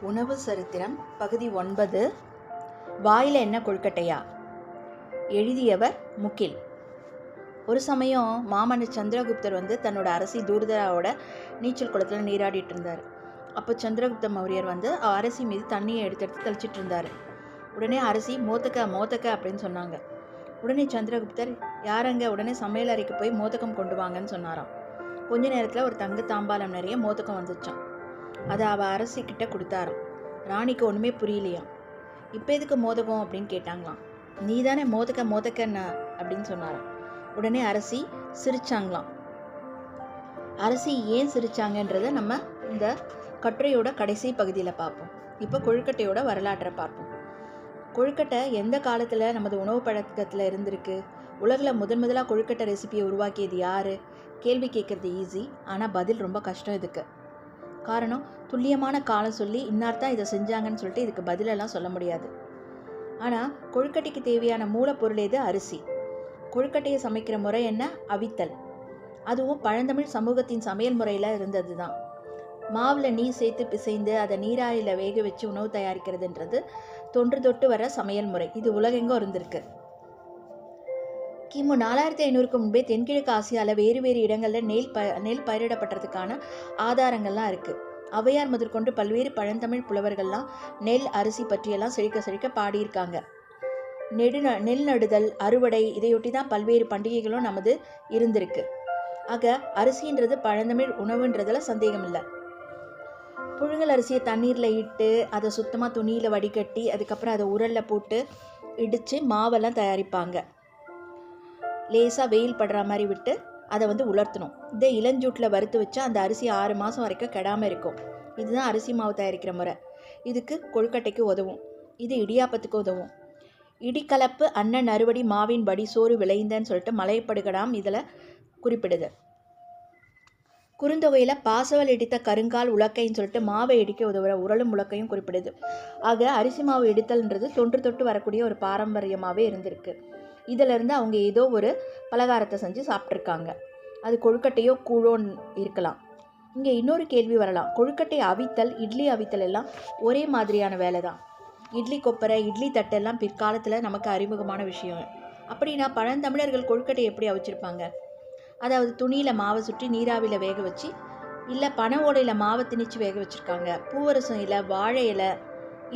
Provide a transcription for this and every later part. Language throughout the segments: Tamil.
உணவு சரித்திரம் பகுதி ஒன்பது. வாயில் என்ன கொழுக்கட்டையா? எழுதியவர் முகில். ஒரு சமயம் மாமன்னர் சந்திரகுப்தர் வந்து தன்னோட அரசி தூர்தராவோட நீச்சல் குளத்தில் நீராடிட்டு இருந்தார். அப்போ சந்திரகுப்த மௌரியர் வந்து அரசி மீது தண்ணியை எடுத்து எடுத்து தெளிச்சிட்டு இருந்தார். உடனே அரசி மோத்தக்க மோத்தக்க அப்படின்னு சொன்னாங்க. உடனே சந்திரகுப்தர் யாரங்க? உடனே சமையல் அறைக்கு போய் மோதகம் கொண்டு வாங்கன்னு சொன்னாராம். கொஞ்ச நேரத்தில் ஒரு தங்க தாம்பாலம் நிறைய மோதகம் வந்துச்சான் அதை அவள் அரசிக்கிட்ட கொடுத்தாராம். ராணிக்கு ஒன்றுமே புரியலையாம் இப்போ எதுக்கு மோதகம் அப்படின்னு கேட்டாங்களாம். நீ தானே மோதக்க மோதக்கண்ண அப்படின்னு சொன்னாராம். உடனே அரசி சிரிச்சாங்களாம். அரசி ஏன் சிரிச்சாங்கன்றதை நம்ம இந்த கட்டுரையோட கடைசி பகுதியில் பார்ப்போம். இப்போ கொழுக்கட்டையோட வரலாற்றை பார்ப்போம். கொழுக்கட்டை எந்த காலத்தில் நமது உணவு பழக்கத்தில் இருந்திருக்கு? உலகில் முதன் முதலாக கொழுக்கட்டை ரெசிபியை உருவாக்கியது யார்? கேள்வி கேட்குறது ஈஸி ஆனால் பதில் ரொம்ப கஷ்டம் இதுக்கு. காரணம் துல்லியமான காலம் சொல்லி இன்னார் தான் இதை செஞ்சாங்கன்னு சொல்லிட்டு இதுக்கு பதிலெல்லாம் சொல்ல முடியாது. ஆனால் கொழுக்கட்டைக்கு தேவையான மூலப்பொருள் எது? அரிசி. கொழுக்கட்டையை சமைக்கிற முறை என்ன? அவித்தல். அதுவும் பழந்தமிழ் சமூகத்தின் சமையல் முறையில் இருந்தது தான் மாவில் நீர் சேர்த்து பிசைந்து அதை நீராயில் வேக வச்சு உணவு தயாரிக்கிறதுன்றது தொன்று தொட்டு வர சமையல் முறை. இது உலகெங்கும் இருந்திருக்கு. கிமு நாலாயிரத்தி ஐநூறுக்கு முன்பே தென்கிழக்கு ஆசியாவில் வேறு வேறு இடங்களில் நெல் ப நெல் பயிரிடப்பட்டதுக்கான ஆதாரங்கள்லாம் இருக்குது அவையார் முதற்கொண்டு பல்வேறு பழந்தமிழ் புலவர்கள்லாம் நெல் அரிசி பற்றியெல்லாம் செழிக்க செழிக்க பாடியிருக்காங்க. நெடு நெல் நடுதல் அறுவடை இதையொட்டி தான் பல்வேறு பண்டிகைகளும் நமது இருந்திருக்கு. ஆக அரிசின்றது பழந்தமிழ் உணவுன்றதில் சந்தேகம் இல்லை புழுங்கல் அரிசியை தண்ணீரில் இட்டு அதை சுத்தமாக துணியில் வடிகட்டி அதுக்கப்புறம் அதை உரலில் போட்டு இடித்து மாவெல்லாம் தயாரிப்பாங்க. லேசாக வெயில் படுற மாதிரி விட்டு அதை வந்து உலர்த்தணும். இதே இளஞ்சூட்டில் வறுத்து வச்சா அந்த அரிசி ஆறு மாதம் வரைக்கும் கெடாமல் இருக்கும். இதுதான் அரிசி மாவு தயாரிக்கிற முறை. இதுக்கு கொழுக்கட்டைக்கு உதவும். இது இடியாப்பத்துக்கு உதவும். இடிக்கலப்பு அண்ணன் அறுவடி மாவின் படி சோறு விளைந்தன்னு சொல்லிட்டு மலைப்படுகடாம் இதில் குறிப்பிடுது. குறுந்தொகையில் பாசவல் இடித்த கருங்கால் உலக்கைன்னு சொல்லிட்டு மாவை இடிக்க உதவுற உரலும் உலக்கையும் குறிப்பிடுது. ஆக அரிசி மாவு இடித்தல்ன்றது தொன்று தொட்டு வரக்கூடிய ஒரு பாரம்பரியமாகவே இருந்திருக்கு. இதிலிருந்து அவங்க ஏதோ ஒரு பலகாரத்தை செஞ்சு சாப்பிட்ருக்காங்க அது கொழுக்கட்டையோ கூழோன்னு இருக்கலாம். இங்கே இன்னொரு கேள்வி வரலாம். கொழுக்கட்டை அவித்தல் இட்லி அவித்தல் எல்லாம் ஒரே மாதிரியான வேலை தான். இட்லி கொப்பரை இட்லி தட்டெல்லாம் பிற்காலத்தில் நமக்கு அறிமுகமான விஷயம். அப்படின்னா பழந்தமிழர்கள் கொழுக்கட்டை எப்படி அவிச்சிருப்பாங்க? அதாவது துணியில் மாவை சுற்றி நீராவியில் வேக வச்சு இல்லை பனை ஓடையில் மாவை திணிச்சு வேக வச்சுருக்காங்க. பூவரசம் இலை வாழை இலை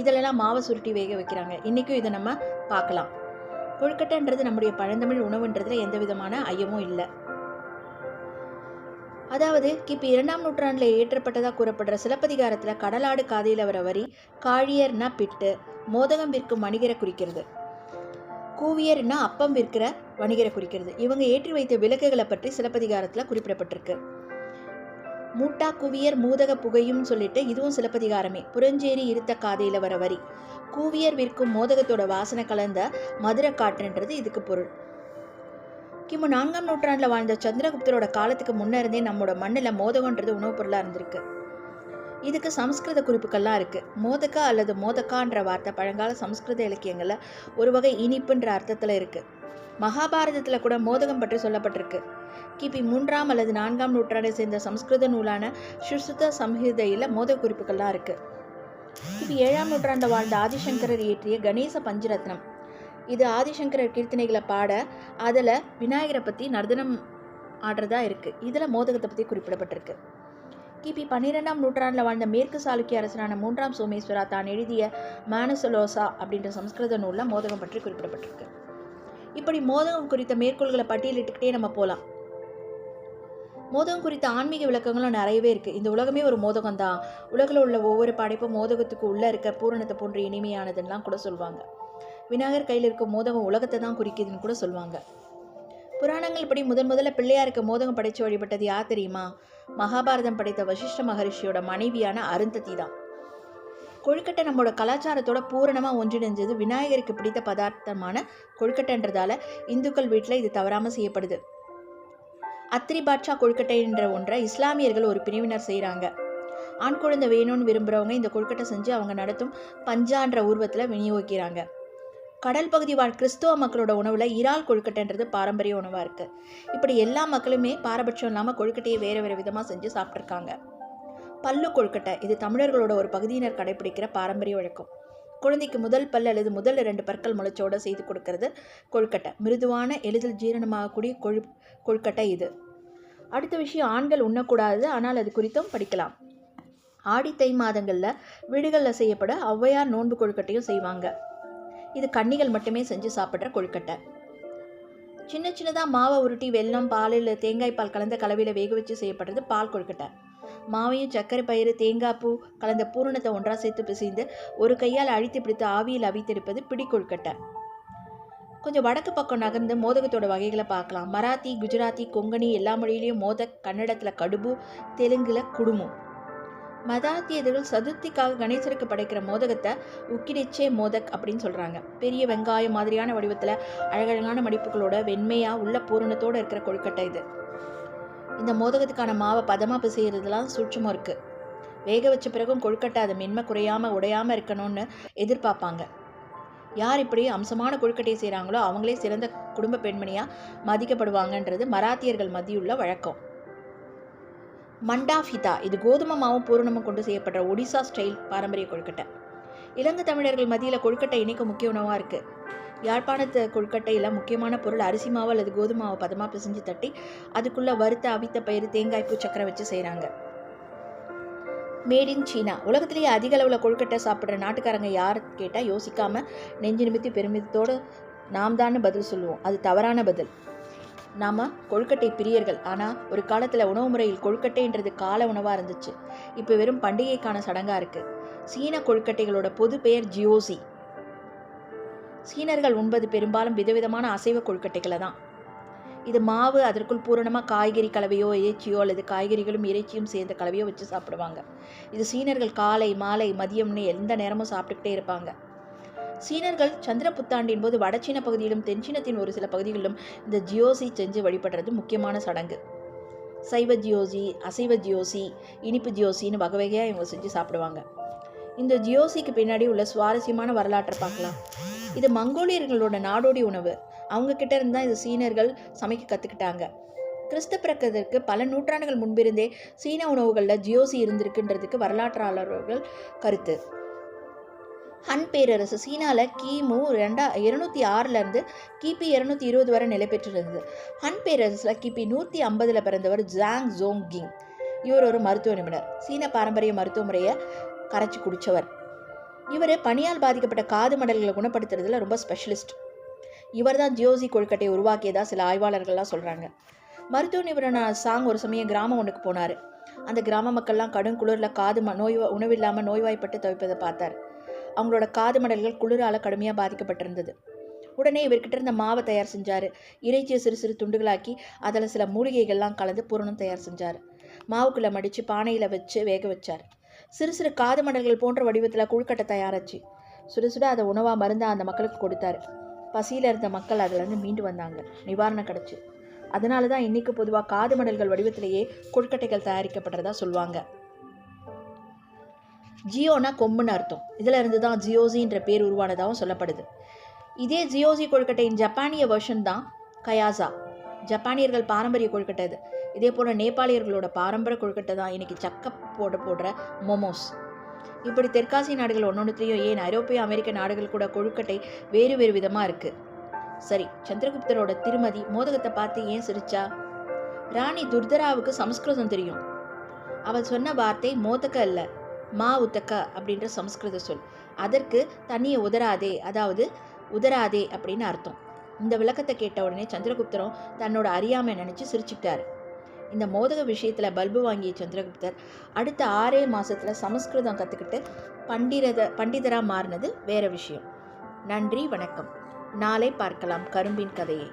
இதிலெல்லாம் மாவை சுருட்டி வேக வைக்கிறாங்க. இன்றைக்கும் இதை நம்ம பார்க்கலாம். கொழுக்கட்டைன்றது நம்முடைய பழந்தமிழ் உணவுன்றதுல எந்த விதமான ஐயமும் இல்லை. அதாவது கிபி இரண்டாம் நூற்றாண்டில் இயற்றப்பட்டதாக கூறப்படுற சிலப்பதிகாரத்தில் கடலாடு காதையில் வர வரி காழியர்னா பிட்டு மோதகம் விற்கும் வணிகரை குறிக்கிறது. கூவியர்னா அப்பம் விற்கிற வணிகரை குறிக்கிறது. இவங்க ஏற்றி வைத்த விளக்குகளை பற்றி சிலப்பதிகாரத்தில் குறிப்பிடப்பட்டிருக்கு. மூட்டா குவியர் மூதக புகையும் சொல்லிட்டு இதுவும் சிலப்பதிகாரமே. புரஞ்சேரி இருத்த காதையில் வர வரி. கூவியர் விற்கும் மோதகத்தோட வாசனை கலந்த மதுரை காற்றுன்றது இதுக்கு பொருள். கிமு நான்காம் நூற்றாண்டில் வாழ்ந்த சந்திரகுப்தரோட காலத்துக்கு முன்னே இருந்தே நம்மளோட மண்ணில் மோதகன்றது உணவுப் பொருளாக இருந்திருக்கு. இதுக்கு சம்ஸ்கிருத குறிப்புகள்லாம் இருக்குது மோதக்கா அல்லது மோதக்கான்ற வார்த்தை பழங்கால சமஸ்கிருத இலக்கியங்களில் ஒரு வகை இனிப்புன்ற அர்த்தத்தில் இருக்குது மகாபாரதத்தில் கூட மோதகம் பற்றி சொல்லப்பட்டிருக்கு. கிபி மூன்றாம் அல்லது நான்காம் நூற்றாண்டை சேர்ந்த சம்ஸ்கிருத நூலான சுசுத்த சம்ஹிதையில் மோதக குறிப்புகள்லாம் இருக்குது கிபி ஏழாம் நூற்றாண்டில் வாழ்ந்த ஆதிசங்கரர் இயற்றிய கணேச பஞ்சரத்னம். இது ஆதிசங்கரர் கீர்த்தனைகளை பாட அதில் விநாயகரை பற்றி நர்தனம் ஆடுறதா இருக்குது இதில் மோதகத்தை பற்றி குறிப்பிடப்பட்டிருக்கு. கிபி பன்னிரெண்டாம் நூற்றாண்டில் வாழ்ந்த மேற்கு சாளுக்கிய அரசரான மூன்றாம் சோமேஸ்வரா தான் எழுதிய மானசலோசா அப்படின்ற சமஸ்கிருத நூலில் மோதகம் பற்றி குறிப்பிடப்பட்டிருக்கு. இப்படி மோதகம் குறித்த மேற்கோள்களை பட்டியலிட்டுக்கிட்டே நம்ம போகலாம் மோதகம் குறித்த ஆன்மீக விளக்கங்களும் நிறையவே இருக்குது இந்த உலகமே ஒரு மோதகம் தான் உலகில் உள்ள ஒவ்வொரு படைப்பும் மோதகத்துக்கு உள்ளே இருக்க பூரணத்தை போன்ற இனிமையானதுன்னெலாம் கூட சொல்லுவாங்க விநாயகர் கையில் இருக்கும் மோதகம் உலகத்தை தான் குறிக்குதுன்னு கூட சொல்லுவாங்க புராணங்கள் படி முதன் முதல்ல பிள்ளையாருக்கு மோதகம் படைத்து வழிபட்டது யார் தெரியுமா? மகாபாரதம் படைத்த வசிஷ்ட மகரிஷியோட மனைவியான அருந்ததி தான். கொழுக்கட்டை நம்மளோட கலாச்சாரத்தோட பூரணமாக ஒன்றிணைஞ்சது விநாயகருக்கு பிடித்த பதார்த்தமான கொழுக்கட்டைன்றதால இந்துக்கள் வீட்டில் இது தவறாமல் செய்யப்படுது. அத்திரி பாட்ஷா கொழுக்கட்டை என்ற ஒன்றை இஸ்லாமியர்கள் ஒரு பிரிவினர் செய்கிறாங்க ஆண் குழந்தை வேணும்னு விரும்புகிறவங்க இந்த கொழுக்கட்டை செஞ்சு அவங்க நடத்தும் பஞ்சான்ற உருவத்தில் விநியோகிக்கிறாங்க. கடல் பகுதி வாழ் கிறிஸ்துவ மக்களோட உணவில் இறால் கொழுக்கட்டைன்றது பாரம்பரிய உணவாக இருக்குது இப்படி எல்லா மக்களுமே பாரபட்சம் இல்லாமல் கொழுக்கட்டையை வேறு வேறு விதமாக செஞ்சு சாப்பிட்ருக்காங்க பல்லு கொழுக்கட்டை. இது தமிழர்களோட ஒரு பகுதியினர் கடைபிடிக்கிற பாரம்பரிய வழக்கம். குழந்தைக்கு முதல் பல் அல்லது முதல் இரண்டு பற்கள் முளைச்சோட செய்து கொடுக்கறது கொழுக்கட்டை. மிருதுவான எளிதில் ஜீரணமாகக்கூடிய கொழு கொழுக்கட்டை இது. அடுத்த விஷயம் ஆண்கள் உண்ணக்கூடாது ஆனால் அது குறித்தும் படிக்கலாம். ஆடி தை மாதங்களில் வீடுகளில் செய்யப்பட ஔவையார் நோன்பு கொழுக்கட்டையும் செய்வாங்க. இது கன்னிகள் மட்டுமே செஞ்சு சாப்பிட்ற கொழுக்கட்டை. சின்ன சின்னதாக மாவை உருட்டி வெல்லம் பாலில் தேங்காய் பால் கலந்த கலவையில் வேக வச்சு செய்யப்படுறது பால் கொழுக்கட்டை. மாவையும் சர்க்கரை பயிறு தேங்காய் பூ கலந்த பூரணத்தை ஒன்றாக சேர்த்து பிசைந்து ஒரு கையால் அழித்து பிடித்து ஆவியில் அவித்தெடுப்பது பிடி கொழுக்கட்டை கொஞ்சம் வடக்கு பக்கம் நகர்ந்து மோதகத்தோட வகைகளை பார்க்கலாம். மராத்தி குஜராத்தி கொங்கணி எல்லா மொழியிலையும் மோதக் கன்னடத்தில் கடுபு தெலுங்கில் குடும்பம் மதாத்தியர்கள் சதுர்த்திக்காக கணேசருக்கு படைக்கிற மோதகத்தை உக்கிடிச்சே மோதக் அப்படின்னு சொல்கிறாங்க பெரிய வெங்காயம் மாதிரியான வடிவத்தில் அழகழகான மடிப்புகளோட வெண்மையாக உள்ள பூரணத்தோடு இருக்கிற கொழுக்கட்டை இது. இந்த மோதகத்துக்கான மாவை பதமாக பிசைகிறதுலாம் சூட்சமாக இருக்குது வேக வச்ச பிறகும் கொழுக்கட்டை அது மென்மை குறையாமல் உடையாமல் இருக்கணும்னு எதிர்பார்ப்பாங்க. யார் இப்படி அம்சமான கொழுக்கட்டையை செய்கிறாங்களோ அவங்களே சிறந்த குடும்ப பெண்மணியாக மதிக்கப்படுவாங்கன்றது மராத்தியர்கள் மத்தியுள்ள வழக்கம். மண்டா ஃபிதா இது கோதுமை மாவும் பூரணமும் கொண்டு செய்யப்படுற ஒடிசா ஸ்டைல் பாரம்பரிய கொழுக்கட்டை. இலங்கை தமிழர்கள் மத்தியில் கொழுக்கட்டை இணைக்க முக்கிய உணவாக இருக்குது யாழ்ப்பாணத்து கொழுக்கட்டையில் முக்கியமான பொருள் அரிசி மாவு அல்லது கோதுமை மாவை பதமாக பிசைஞ்சு தட்டி அதுக்குள்ளே வறுத்த அவித்த பயிறு தேங்காய் பூ சக்கரை வச்சு செய்கிறாங்க மேட் இன் சீனா. உலகத்திலேயே அதிக அளவில் கொழுக்கட்டை சாப்பிட்ற நாட்டுக்காரங்க யார் கேட்டால் யோசிக்காமல் நெஞ்சு நிமித்தி பெருமிதத்தோடு நாம் தான் பதில் சொல்லுவோம். அது தவறான பதில். நாம் கொழுக்கட்டை பிரியர்கள். ஆனால் ஒரு காலத்தில் உணவு முறையில் கொழுக்கட்டைன்றது கால உணவாக இருந்துச்சு. இப்போ வெறும் பண்டிகைக்கான சடங்காக இருக்குது சீன கொழுக்கட்டைகளோட பொது பெயர் ஜியோசி. சீனர்கள் உண்பது பெரும்பாலும் விதவிதமான அசைவ கொழுக்கட்டைகளை தான். இது மாவு அதற்குள் பூரணமாக காய்கறி கலவையோ இறைச்சியோ அல்லது காய்கறிகளும் இறைச்சியும் சேர்ந்த கலவையோ வச்சு சாப்பிடுவாங்க. இது சீனர்கள் காலை மாலை மதியம்னு எந்த நேரமும் சாப்பிட்டுக்கிட்டே இருப்பாங்க. சீனர்கள் சந்திர புத்தாண்டின் போது வடச்சீன பகுதியிலும் தென்சீனத்தின் ஒரு சில பகுதிகளிலும் இந்த ஜியோசி செஞ்சு வழிபடுறது முக்கியமான சடங்கு. சைவ ஜியோசி அசைவ ஜியோசி இனிப்பு ஜியோசின்னு வகை வகையாக இவங்க செஞ்சு சாப்பிடுவாங்க. இந்த ஜியோசிக்கு பின்னாடி உள்ள சுவாரஸ்யமான வரலாற்றை பார்க்கலாம். இது மங்கோலியர்களோட நாடோடி உணவு. அவங்க கிட்ட இருந்து தான் இது சீனர்கள் சமைக்க கற்றுக்கிட்டாங்க கிறிஸ்து பிறக்கிறதுக்கு பல நூற்றாண்டுகள் முன்பிருந்தே சீன உணவுகளில் ஜியோசி இருந்திருக்குன்றதுக்கு வரலாற்றாளர்கள் கருத்து. ஹன் பேரரசு சீனாவில் கிமு ரெண்டா இருநூத்தி ஆறுலேருந்து கிபி இரநூத்தி இருபது வரை நிலை பெற்றிருந்தது. ஹன் பேரரசில் கிபி நூற்றி ஐம்பதில் பிறந்தவர் ஜாங் ஜோங் கிங். இவர் ஒரு மருத்துவ நிபுணர். சீன பாரம்பரிய மருத்துவ முறையை கரைச்சி குடித்தவர் இவர் பனியால் பாதிக்கப்பட்ட காது மடல்களை குணப்படுத்துறதுல ரொம்ப ஸ்பெஷலிஸ்ட் இவர் தான் ஜியோசி கொழுக்கட்டையை உருவாக்கியதாக சில ஆய்வாளர்கள்லாம் சொல்கிறாங்க மருத்துவ நிபுணர் சாங் ஒரு சமயம் கிராமம் ஒன்றுக்கு போனார். அந்த கிராம மக்கள்லாம் கடும் குளிரில் காது ம நோய் உணவில்லாமல் நோய்வாய்ப்பட்டு தவிப்பதை பார்த்தார். அவங்களோட காது மடல்கள் குளிரால் கடுமையாக பாதிக்கப்பட்டிருந்தது. உடனே இவர்கிட்ட இருந்த மாவை தயார் செஞ்சார். இறைச்சியை சிறு சிறு துண்டுகளாக்கி அதில் சில மூலிகைகள்லாம் கலந்து பூரணம் தயார் செஞ்சார். மாவுக்குள்ளே மடித்து பானையில் வச்சு வேக வச்சார். சிறு சிறு காது மடல்கள் போன்ற வடிவத்தில் கொழுக்கட்டை தயாராச்சு. சுட சுட அதை உணவாக மருந்தாக அந்த மக்களுக்கு கொடுத்தாரு. பசியில் இருந்த மக்கள் அதிலேருந்து மீண்டு வந்தாங்க. நிவாரணம் கிடச்சி. அதனால தான் இன்றைக்கு பொதுவாக காது மடல்கள் வடிவத்திலேயே கொழுக்கட்டைகள் தயாரிக்கப்படுறதா சொல்லுவாங்க. ஜியோனா கொம்புன்னு அர்த்தம். இதில் இருந்து தான் ஜியோசின்ற பேர் உருவானதாகவும் சொல்லப்படுது. இதே ஜியோசி கொழுக்கட்டையின் ஜப்பானிய வெர்ஷன் தான் கயாசா. ஜப்பானியர்கள் பாரம்பரிய கொழுக்கட்டை இது. இதே போல் நேபாளியர்களோட பாரம்பரிய கொழுக்கட்டை தான் இன்றைக்கி சக்க போட போடுற மோமோஸ். இப்படி தெற்காசிய நாடுகள் ஒன்னொன்றுத்தையும் ஏன் ஐரோப்பிய அமெரிக்க நாடுகள் கூட கொழுக்கட்டை வேறு வேறு விதமாக இருக்குது சரி சந்திரகுப்தரோட திருமதி மோதகத்தை பார்த்து ஏன் சிரிச்சா? ராணி துர்தராவுக்கு சமஸ்கிருதம் தெரியும். அவள் சொன்ன வார்த்தை மோதக்க அல்ல மா உத்தக்க அப்படின்ற சமஸ்கிருத சொல். அதற்கு தண்ணியை உதராதே அதாவது உதராதே அப்படின்னு அர்த்தம். இந்த விளக்கத்தை கேட்ட உடனே சந்திரகுப்தரும் தன்னோட அறியாமை நினச்சி சிரிச்சுக்கிட்டார். இந்த மோதக விஷயத்தில் பல்பு வாங்கிய சந்திரகுப்தர் அடுத்த ஆறே மாதத்தில் சமஸ்கிருதம் கற்றுக்கிட்டு பண்டிரத பண்டிதராக மாறினது வேறு விஷயம். நன்றி வணக்கம். நாளை பார்க்கலாம் கரும்பின் கதையை.